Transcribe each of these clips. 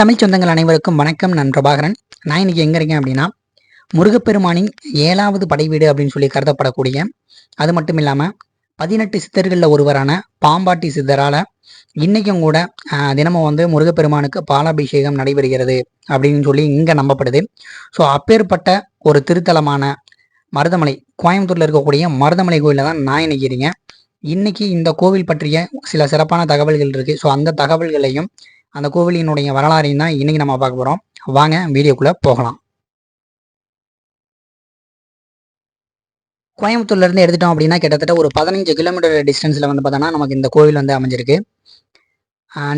தமிழ் சொந்தங்கள் அனைவருக்கும் வணக்கம். நான் பிரபாகரன். நான் இன்னைக்கு எங்கே இருக்கேன் அப்படின்னா முருகப்பெருமானின் ஏழாவது படைவீடு அப்படின்னு சொல்லி கருதப்படக்கூடிய அது மட்டும் இல்லாமல் பதினெட்டு சித்தர்களில் ஒருவரான பாம்பாட்டி சித்தரால் இன்றைக்கும் கூட தினமும் வந்து முருகப்பெருமானுக்கு பாலாபிஷேகம் நடைபெறுகிறது அப்படின்னு சொல்லி இங்கே நம்பப்படுது. ஸோ அப்பேற்பட்ட ஒரு திருத்தலமான மருதமலை கோயம்புத்தூரில் இருக்கக்கூடிய மருதமலை கோயிலில் தான் நான் இன்னைக்கு இருக்கேன். இன்னைக்கு இந்த கோவில் பற்றிய சில சிறப்பான தகவல்கள் இருக்குது ஸோ அந்த தகவல்களையும் அந்த கோவிலினுடைய வரலாறையும் தான் இன்னைக்கு நம்ம பார்க்க போகிறோம் வாங்க வீடியோக்குள்ளே போகலாம். கோயம்புத்தூர்லேருந்து எடுத்துட்டோம் அப்படின்னா கிட்டத்தட்ட ஒரு பதினஞ்சு கிலோமீட்டர் டிஸ்டன்ஸில் வந்து பார்த்தோன்னா நமக்கு இந்த கோவில் வந்து அமைஞ்சிருக்கு.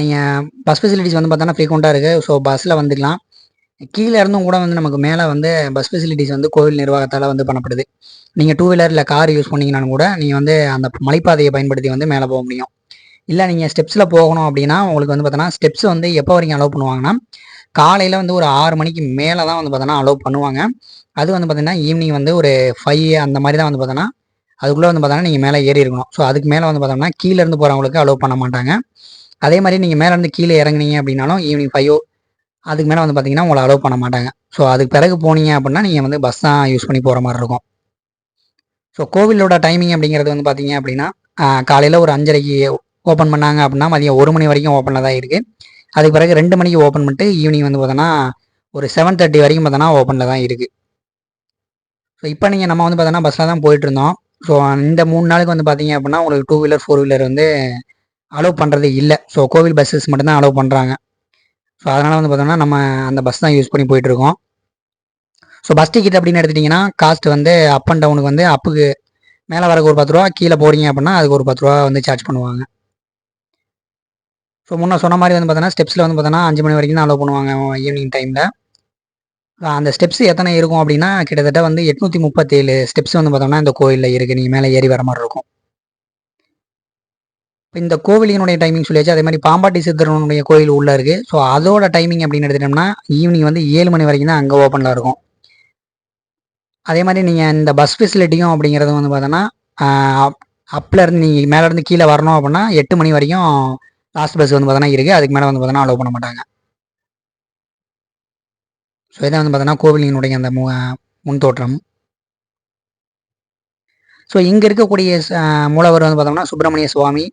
நீங்கள் பஸ் ஃபெசிலிட்டிஸ் வந்து பார்த்தோன்னா ஃப்ரீக்வெண்ட்டாக இருக்குது ஸோ பஸ்ஸில் வந்துக்கலாம். கீழே இருந்தும் கூட வந்து நமக்கு மேலே வந்து பஸ் ஃபெசிலிட்டிஸ் வந்து கோவில் நிர்வாகத்தால் வந்து பண்ணப்படுது. நீங்கள் டூ வீலர் இல்லை கார் யூஸ் பண்ணிங்கனாலும் கூட நீங்கள் வந்து அந்த மலைப்பாதையை பயன்படுத்தி வந்து மேலே போக முடியும். இல்லை நீங்கள் ஸ்டெப்ஸில் போகணும் அப்படின்னா உங்களுக்கு வந்து பார்த்தோன்னா ஸ்டெப்ஸ் வந்து எப்போ வரைக்கும் அலோவ் பண்ணுவாங்கன்னா காலையில் வந்து ஒரு ஆறு மணிக்கு மேலே தான் வந்து பார்த்தோன்னா அலோவ் பண்ணுவாங்க. அது வந்து பார்த்தீங்கன்னா ஈவினிங் வந்து ஒரு ஃபைவ் அந்த மாதிரி தான் வந்து பார்த்தோன்னா அதுக்குள்ளே வந்து பார்த்தோன்னா நீங்கள் மேலே ஏறி இருக்கணும். ஸோ அதுக்கு மேலே வந்து பார்த்தோம்னா கீழேருந்து போகிறவங்களுக்கு அலோவ் பண்ண மாட்டாங்க. அதே மாதிரி நீங்கள் மேலேருந்து கீழே இறங்குனீங்க அப்படின்னாலும் ஈவினிங் ஃபைவ் அதுக்கு மேலே வந்து பார்த்தீங்கன்னா உங்களை அலோவ் பண்ண மாட்டாங்க. ஸோ அதுக்கு பிறகு போனீங்க அப்படின்னா நீங்கள் வந்து பஸ் தான் யூஸ் பண்ணி போகிற மாதிரி இருக்கும். ஸோ கோவிலோட டைமிங் அப்படிங்கிறது வந்து பார்த்தீங்க அப்படின்னா காலையில் ஒரு அஞ்சரைக்கு ஓப்பன் பண்ணாங்க அப்படின்னா மதியம் ஒரு மணி வரைக்கும் ஓப்பனில் தான் இருக்குது அதுக்கு பிறகு ரெண்டு மணிக்கு ஓப்பன் பண்ணிட்டு ஈவினிங் வந்து பார்த்தோன்னா ஒரு செவன் தேர்ட்டி வரைக்கும் பார்த்தோன்னா ஓப்பனில் தான் இருக்குது ஸோ இப்போ நீங்கள் நம்ம வந்து பார்த்தோன்னா பஸ்ஸில் தான் போயிட்டு இருந்தோம். ஸோ இந்த மூணு நாளுக்கு வந்து பார்த்தீங்க அப்படின்னா உங்களுக்கு டூ வீலர் ஃபோர் வீலர் வந்து அலோவ் பண்ணுறது இல்லை. ஸோ கோவில் பஸ்ஸஸ் மட்டும்தான் அலோவ் பண்ணுறாங்க ஸோ அதனால் வந்து பார்த்தோம்னா நம்ம அந்த பஸ் தான் யூஸ் பண்ணி போயிட்டுருக்கோம் ஸோ பஸ் டிக்கெட் அப்படின்னு எடுத்துட்டிங்கன்னா காஸ்ட் வந்து அப் அண்ட் டவுனுக்கு வந்து அப்புக்கு மேலே வரக்கு ஒரு பத்து ரூபா கீழே போகிறீங்க அப்படின்னா அதுக்கு ஒரு பத்து ரூபா வந்து சார்ஜ் பண்ணுவாங்க. ஸோ முன்னே சொன்ன மாதிரி வந்து பார்த்தோன்னா ஸ்டெப்ஸில் வந்து பார்த்தோன்னா அஞ்சு மணி வரைக்கும் தான் அலோவ் பண்ணுவாங்க ஈவினிங் டைமில் அந்த ஸ்டெப்ஸ் எத்தனை இருக்கும் அப்படின்னா கிட்டத்தட்ட வந்து எட்நூற்றி முப்பத்தேழு ஸ்டெப்ஸ் வந்து பார்த்தோம்னா இந்த கோயிலில் இருக்குது நீங்கள் மேலே ஏறி வர மாதிரி இருக்கும். இப்போ இந்த கோவிலினுடைய டைமிங் சொல்லியாச்சு. அதே மாதிரி பாம்பாட்டி சித்தரனுடைய கோயில் உள்ளே இருக்குது ஸோ அதோட டைமிங் அப்படின்னு எடுத்துட்டோம்னா ஈவினிங் வந்து ஏழு மணி வரைக்கும் தான் அங்கே ஓப்பனில் இருக்கும். அதே மாதிரி நீங்கள் இந்த பஸ் ஃபெசிலிட்டியும் அப்படிங்கிறது வந்து பார்த்தோன்னா அப்பிலேருந்து நீங்கள் மேலேருந்து கீழே வரணும் அப்படின்னா எட்டு மணி வரைக்கும் லாஸ்ட் பஸ் வந்து பார்த்தோன்னா இருக்குது அதுக்கு மேலே வந்து பார்த்தோன்னா அலோவ் பண்ண மாட்டாங்க. ஸோ இதான் வந்து பார்த்தோன்னா கோவிலினுடைய அந்த மு முன் தோற்றம். ஸோ இங்கே இருக்கக்கூடிய மூலவர் வந்து பார்த்தோம்னா சுப்பிரமணிய சுவாமி.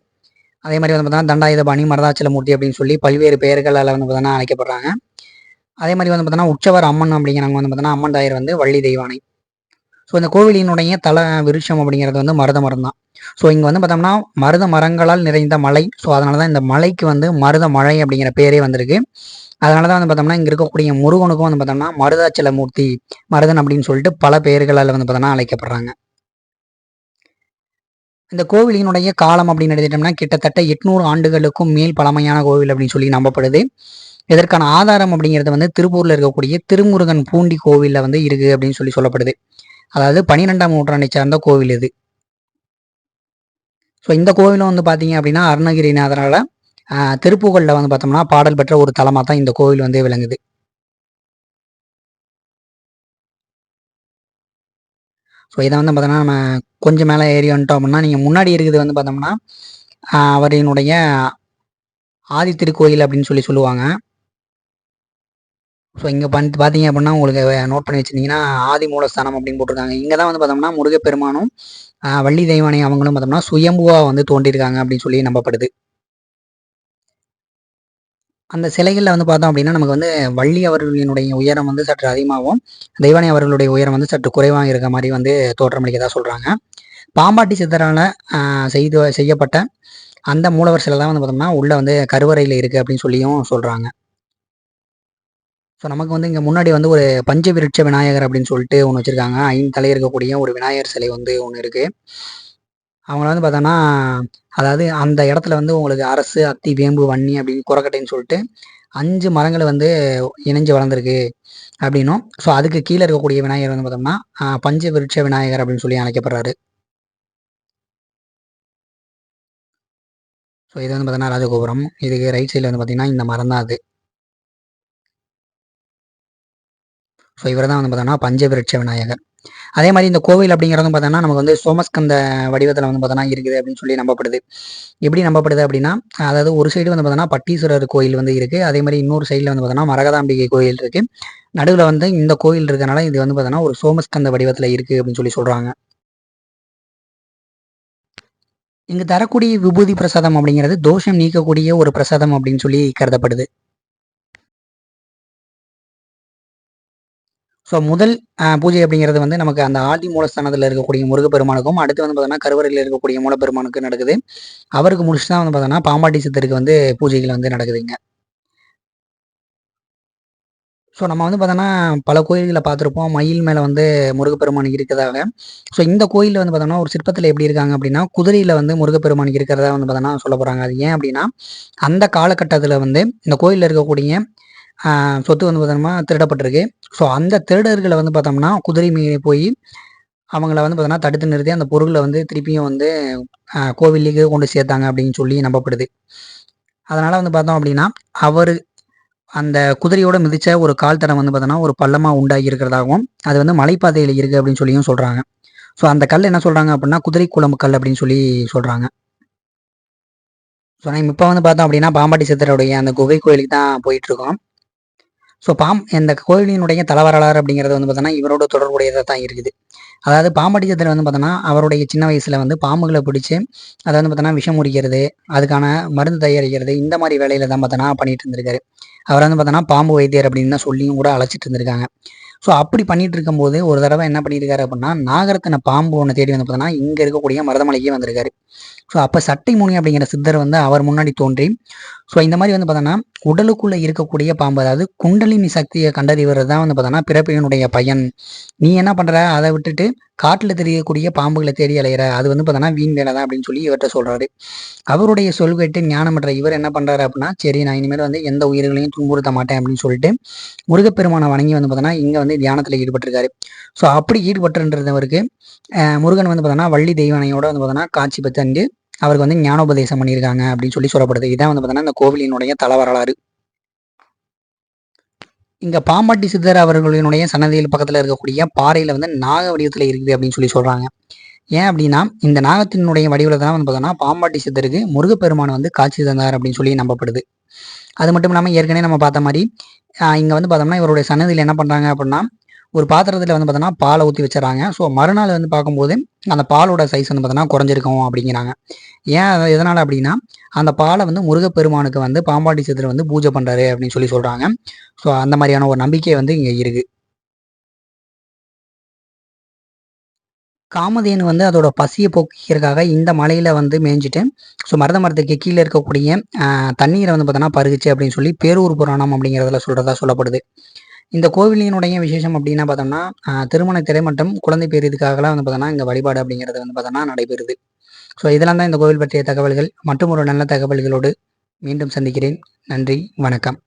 அதே மாதிரி வந்து பார்த்தோன்னா தண்டாயுதபாணி மரதாச்சலமூர்த்தி அப்படின்னு சொல்லி பல்வேறு பெயர்களால் வந்து பார்த்தோன்னா அழைக்கப்படுறாங்க. அதே மாதிரி வந்து பார்த்தோன்னா உற்சவர் அம்மன் அப்படிங்கிறவங்க வந்து பார்த்தோன்னா அம்மன் தாயர் வந்து வள்ளி தெய்வானை. ஸோ இந்த கோவிலினுடைய தல விருட்சம் அப்படிங்கிறது வந்து மருத மரம் தான் ஸோ இங்கே வந்து பார்த்தோம்னா மருத மரங்களால் நிறைந்த மலை. ஸோ அதனால தான் இந்த மலைக்கு வந்து மருத மழை அப்படிங்கிற பேரே வந்திருக்கு. அதனால தான் வந்து பார்த்தோம்னா இங்கே இருக்கக்கூடிய முருகனுக்கும் வந்து பார்த்தோம்னா மருதாச்சல மூர்த்தி மருதன் அப்படின்னு சொல்லிட்டு பல பெயர்களால் வந்து பார்த்தோம்னா அழைக்கப்படுறாங்க. இந்த கோவிலினுடைய காலம் அப்படின்னு எடுத்துட்டோம்னா கிட்டத்தட்ட எட்நூறு ஆண்டுகளுக்கும் மேல் பழமையான கோவில் அப்படின்னு சொல்லி நம்பப்படுது. இதற்கான ஆதாரம் அப்படிங்கிறது வந்து திருப்பூரில் இருக்கக்கூடிய திருமுருகன் பூண்டி கோவிலில் வந்து இருக்குது அப்படின்னு சொல்லி சொல்லப்படுது. அதாவது பனிரெண்டாம் நூற்றாண்டை சார்ந்த கோவில் இது. ஸோ இந்த கோவிலும் வந்து பார்த்தீங்க அப்படின்னா அருணகிரிநாதரால் திருப்புகழில் வந்து பார்த்தோம்னா பாடல் பெற்ற ஒரு தலமாக தான் இந்த கோவில் வந்து விளங்குது. ஸோ இதை வந்து பார்த்தோம்னா நம்ம கொஞ்சம் மேலே ஏறி வந்துட்டோம் அப்படின்னா நீங்கள் முன்னாடி இருக்குது வந்து பார்த்தோம்னா அவரினுடைய ஆதி திருக்கோயில் அப்படின்னு சொல்லி சொல்லுவாங்க. ஸோ இங்கே பண் பார்த்தீங்க அப்படின்னா உங்களுக்கு நோட் பண்ணி வச்சுருந்தீங்கன்னா ஆதி மூலஸ்தானம் அப்படின்னு போட்டிருக்காங்க. இங்கே தான் வந்து பார்த்தோம்னா முருகப்பெருமானும் வள்ளி தெய்வானை அவங்களும் பார்த்தோம்னா சுயம்புவாக வந்து தோன்றியிருக்காங்க அப்படின்னு சொல்லி நம்பப்படுது. அந்த சிலைகளில் வந்து பார்த்தோம் அப்படின்னா நமக்கு வந்து வள்ளி அவர்களினுடைய உயரம் வந்து சற்று அதிகமாகவும் தெய்வானை அவர்களுடைய உயரம் வந்து சற்று குறைவாக இருக்க மாதிரி வந்து தோற்றமளிக்கதா சொல்கிறாங்க பாம்பாட்டி சித்தரால் செய்து செய்யப்பட்ட அந்த மூலவர் சிலை தான் வந்து பார்த்தோம்னா உள்ளே வந்து கருவறையில் இருக்குது அப்படின்னு சொல்லியும் சொல்கிறாங்க ஸோ நமக்கு வந்து இங்கே முன்னாடி வந்து ஒரு பஞ்ச விருட்ச விநாயகர் அப்படின்னு சொல்லிட்டு ஒன்று வச்சுருக்காங்க. ஐந்து தலை இருக்கக்கூடிய ஒரு விநாயகர் சிலை வந்து ஒன்று இருக்குது அவங்கள வந்து பார்த்தோன்னா அதாவது அந்த இடத்துல வந்து உங்களுக்கு அரசு அத்தி வேம்பு வன்னி அப்படின்னு குரக்கட்டைன்னு சொல்லிட்டு அஞ்சு மரங்கள் வந்து இணைஞ்சு வளர்ந்துருக்கு அப்படின்னும். ஸோ அதுக்கு கீழே இருக்கக்கூடிய விநாயகர் வந்து பார்த்தோம்னா பஞ்ச விருட்ச விநாயகர் அப்படின்னு சொல்லி அழைக்கப்படுறாரு. ஸோ இது வந்து பார்த்தீங்கன்னா ராஜகோபுரம். இதுக்கு ரைட் சைடில் வந்து பார்த்தீங்கன்னா இந்த மரம் தான் அது. ஸோ இவர் தான் வந்து பார்த்தோன்னா பஞ்சவிருட்ச விநாயகர். அதே மாதிரி இந்த கோவில் அப்படிங்கிறதும் பார்த்தோன்னா நமக்கு வந்து சோமஸ்கந்த வடிவத்தில் வந்து பார்த்தோன்னா இருக்குது அப்படின்னு சொல்லி நம்பப்படுது. எப்படி நம்பப்படுது அப்படின்னா அதாவது ஒரு சைடு வந்து பார்த்தோன்னா பட்டீஸ்வரர் கோயில் வந்து இருக்குது அதே மாதிரி இன்னொரு சைடில் வந்து பார்த்தோன்னா மரகதாம்பிகை கோயில் இருக்குது நடுவில் வந்து இந்த கோயில் இருக்கனால இது வந்து பார்த்தோன்னா ஒரு சோமஸ்கந்த வடிவத்தில் இருக்குது அப்படின்னு சொல்லி சொல்கிறாங்க இங்கு தரக்கூடிய விபூதி பிரசாதம் அப்படிங்கிறது தோஷம் நீக்கக்கூடிய ஒரு பிரசாதம் அப்படின்னு சொல்லி கருதப்படுது. ஸோ முதல் பூஜை அப்படிங்கிறது வந்து நமக்கு அந்த ஆதி மூலஸ்தானத்தில் இருக்கக்கூடிய முருகப்பெருமானுக்கும் அடுத்து வந்து பார்த்தோன்னா கருவறையில் இருக்கக்கூடிய மூலப்பெருமானுக்கு நடக்குது. அவருக்கு முடிச்சு தான் வந்து பார்த்தோன்னா பாம்பாட்டி சித்தருக்கு வந்து பூஜைகள் வந்து நடக்குதுங்க. ஸோ நம்ம வந்து பார்த்தோன்னா பல கோயில்களை பார்த்துருப்போம். மயில் மேலே வந்து முருகப்பெருமான் இருக்கிறதாக. ஸோ இந்த கோயிலில் வந்து பார்த்தோன்னா ஒரு சிற்பத்தில் எப்படி இருக்காங்க அப்படின்னா குதிரையில் வந்து முருகப்பெருமான் இருக்கிறதா வந்து பார்த்தோன்னா சொல்ல போகிறாங்க அது ஏன் அப்படின்னா அந்த காலகட்டத்தில் வந்து இந்த கோயிலில் இருக்கக்கூடிய சொத்து வந்து பார்த்தோம்னா திருடப்பட்டிருக்கு. ஸோ அந்த திருடர்களை வந்து பார்த்தோம்னா குதிரை மீறி போய் அவங்கள வந்து பார்த்தோன்னா தடுத்து நிறுத்தி அந்த பொருளை வந்து திருப்பியும் வந்து கோவிலுக்கு கொண்டு சேர்த்தாங்க அப்படின்னு சொல்லி நம்பப்படுது. அதனால் வந்து பார்த்தோம் அப்படின்னா அவர் அந்த குதிரையோட மிதிச்ச ஒரு கால் தடம் வந்து பார்த்தோன்னா ஒரு பள்ளமாக உண்டாகி இருக்கிறதாகவும் அது வந்து மலைப்பாதையில் இருக்குது அப்படின்னு சொல்லியும் சொல்கிறாங்க ஸோ அந்த கல் என்ன சொல்கிறாங்க அப்படின்னா குதிரை குழம்பு கல் அப்படின்னு சொல்லி சொல்கிறாங்க ஸோ நம்ம இப்போ வந்து பார்த்தோம் அப்படின்னா பாம்பாட்டி சித்தருடைய அந்த குகை கோயிலுக்கு தான் போயிட்டுருக்கோம் ஸோ பாம் இந்த கோயிலினுடைய தலைவரலாறு அப்படிங்கிறது வந்து பார்த்தோன்னா இவரோட தொடர்புடையதாக தான் இருக்குது. அதாவது பாம்படிச்சத்தில் வந்து பார்த்தோன்னா அவருடைய சின்ன வயசில் வந்து பாம்புகளை பிடிச்சி அதை வந்து பார்த்தோன்னா விஷம் முடிக்கிறது அதுக்கான மருந்து தயாரிக்கிறது இந்த மாதிரி வேலையில தான் பார்த்தோன்னா பண்ணிட்டு இருந்திருக்காரு. அவர் வந்து பார்த்தோன்னா பாம்பு வைத்தியர் அப்படின்னு தான் சொல்லியும் கூட அழைச்சிட்டு இருந்திருக்காங்க. ஸோ அப்படி பண்ணிட்டு இருக்கும்போது ஒரு தடவை என்ன பண்ணியிருக்காரு அப்படின்னா நாகரத்தின பாம்பு ஒன்று தேடி வந்து பார்த்தோன்னா இங்கே இருக்கக்கூடிய மருதமலைக்கே வந்திருக்காரு. ஸோ அப்போ சட்டை முனி அப்படிங்கிற சித்தர் வந்து அவர் முன்னாடி தோன்றி ஸோ இந்த மாதிரி வந்து பார்த்தோன்னா உடலுக்குள்ளே இருக்கக்கூடிய பாம்பு அதாவது குண்டலினி சக்தியை கண்டறிவது தான் வந்து பார்த்தோன்னா பிறப்பினுடைய பையன். நீ என்ன பண்ணுற அதை விட்டுட்டு காட்டில் தெரியக்கூடிய பாம்புகளை தேடி அலையிற. அது வந்து பார்த்தோன்னா வீண் வேலை தான் அப்படின்னு சொல்லி இவர்கிட்ட சொல்கிறாரு அவருடைய சொல் கேட்டு ஞானமற்ற இவர் என்ன பண்ணுறாரு அப்படின்னா சரி நான் இனிமேல் வந்து எந்த உயிர்களையும் துன்புறுத்த மாட்டேன் அப்படின்னு சொல்லிட்டு முருகப்பெருமானை வணங்கி வந்து பார்த்தோன்னா இங்கே வந்து தியானத்தில் ஈடுபட்டிருக்காரு. ஸோ அப்படி ஈடுபட்டுன்றவருக்கு முருகன் வந்து பார்த்தோன்னா வள்ளி தெய்வனையோட வந்து பார்த்தோன்னா காட்சி பெற்று அவருக்கு வந்து ஞானோபதேசம் பண்ணியிருக்காங்க அப்படின்னு சொல்லி சொல்லப்படுது. இதான் வந்து பார்த்தோன்னா இந்த கோவிலினுடைய தல வரலாறு. இங்க பாம்பாட்டி சித்தர் அவர்களினுடைய சன்னதியில் பக்கத்தில் இருக்கக்கூடிய பாறையில் வந்து நாக வடிவத்தில் இருக்குது அப்படின்னு சொல்லி சொல்கிறாங்க ஏன் அப்படின்னா இந்த நாகத்தினுடைய வடிவில் தான் வந்து பார்த்தோம்னா பாம்பாட்டி சித்தருக்கு முருகப்பெருமான் வந்து காட்சி தந்தார் அப்படின்னு சொல்லி நம்பப்படுது. அது மட்டும் இல்லாமல் ஏற்கனவே நம்ம பார்த்த மாதிரி இங்கே வந்து பார்த்தோம்னா இவருடைய சன்னதியில் என்ன பண்ணுறாங்க அப்படின்னா ஒரு பாத்திரத்தில் வந்து பார்த்தோன்னா பாலை ஊற்றி வச்சுறாங்க ஸோ மறுநாள் வந்து பார்க்கும்போது அந்த பாலோட சைஸ் வந்து பார்த்தோன்னா குறைஞ்சிருக்கும் அப்படிங்கிறாங்க. ஏன் எதனால் அப்படின்னா அந்த பாலை வந்து முருகப்பெருமானுக்கு வந்து பாம்பாட்டி சித்தர் வந்து பூஜை பண்ணுறாரு அப்படின்னு சொல்லி சொல்கிறாங்க ஸோ அந்த மாதிரியான ஒரு நம்பிக்கை வந்து இங்கே இருக்குது காமதேனு வந்து அதோட பசியை போக்கிறதுக்காக இந்த மலையில் வந்து மேய்ஞ்சிட்டு ஸோ மருத மரத்துக்கு கீழே இருக்கக்கூடிய தண்ணீரை வந்து பார்த்தோன்னா பருகுச்சு அப்படின்னு சொல்லி பேரூர் புராணம் அப்படிங்கிறதுல சொல்கிறதா சொல்லப்படுது. இந்த கோவிலினுடைய விசேஷம் அப்படின்னா பார்த்தோம்னா திருமண திரை மற்றும் குழந்தை பேர் இதுக்காகலாம் வந்து பார்த்தோம்னா இங்கே வழிபாடு அப்படிங்கிறது வந்து பார்த்தோம்னா நடைபெறுது. ஸோ இதெல்லாம் தான் இந்த கோவில் பற்றிய தகவல்கள். மற்றும் ஒரு நல்ல தகவல்களோடு மீண்டும் சந்திக்கிறேன். நன்றி வணக்கம்.